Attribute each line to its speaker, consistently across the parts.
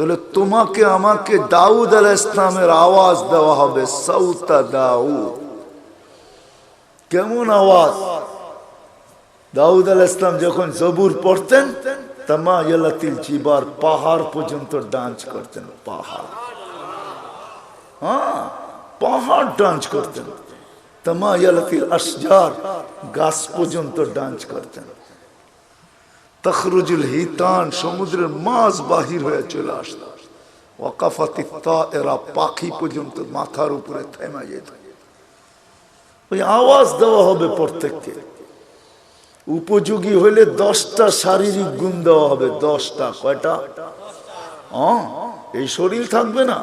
Speaker 1: তাহলে তোমাকে আমাকে দাউদ আল ইসলামের আওয়াজ দেওয়া হবে সৌতা দাউদ। কেমন আওয়াজ? দাউদ আল ইসলাম যখন জবুর পড়তেন পাহাড় পর্যন্ত ডান্স করতেন, পাহাড়। হ্যাঁ পাহাড় ডান্স করতেন। তামা ইয়ালাতিল আসজার গাছ পর্যন্ত ডান্স করতেন। তখরুজুল হিতান সমুদ্রের মাছ বাহির হয়ে চলে আসত ওয়াকাফাতি এরা পাখি পর্যন্ত মাথার উপরে থেমে যেত। ওই আওয়াজ দেওয়া হবে প্রত্যেককে। উপযোগী হলে দশটা শারীরিক গুণ দেওয়া হবে, দশটা, কয়টা? এই শরীর থাকবে না।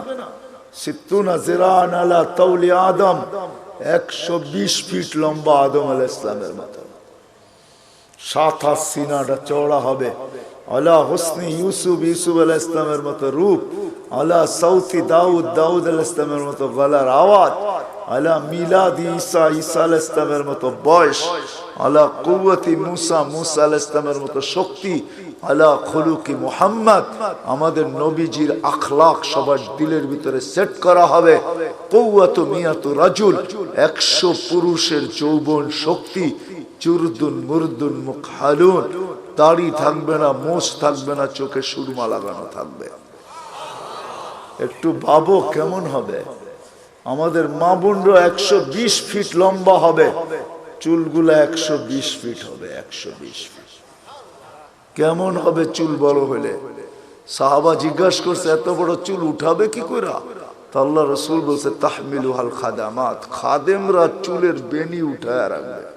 Speaker 1: আদম, একশো বিশ ফিট লম্বা আদম আল ইসলামের মতো সিনাটা চওড়া হবে। হোসনি ইউসুফ ইউসুফ ইসলামের মতো রূপ। সৌতি দাউদ দাউদ আল ইসলামের মতো গলার আওয়াজ। মিলাদ ঈসা ঈসা আল ইসলামের মতো বয়স। আলা কুওয়াতি মুসা মুসা আল ইসলামের মতো শক্তি। খলুকি আমাদের নবীজির আখলাখ সবার দিলের ভিতরে সেট করা হবে। কৌয়াত মিয়াত রাজুল, একশো পুরুষের যৌবন শক্তি। চুরদুন, মুরদুন মুখ হালুন দাড়ি থাকবে না, মোষ থাকবে না, চোখে সুরমা লাগানো থাকবে। একটু ভাবো কেমন হবে। আমাদের মা বোনরা একশো বিশ ফিট লম্বা হবে। চুলগুলো একশো বিশ ফিট হবে, একশো বিশ ফিট। কেমন হবে চুল বড় হলে? সাহাবা জিজ্ঞাসা করছে, এত বড় চুল উঠাবে কি করে আল্লাহ রসুল বলছে তাহমিলু হাল খাদামাত। খাদেমরা চুলের বেনি উঠায় রাখবে।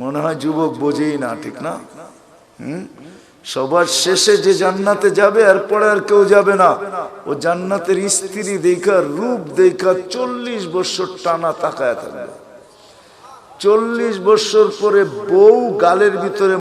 Speaker 1: মনে হয় যুবক বোঝেই না, ঠিক না? সবার শেষে যে জান্নাতে যাবে, আর পরে আর কেউ যাবে না। ও জান্নাতের স্ত্রী দেখা, রূপ দেখা, চল্লিশ বছর টানা তাকায় থাকবে। চল্লিশ বছর পরে বউ গালের ভিতরে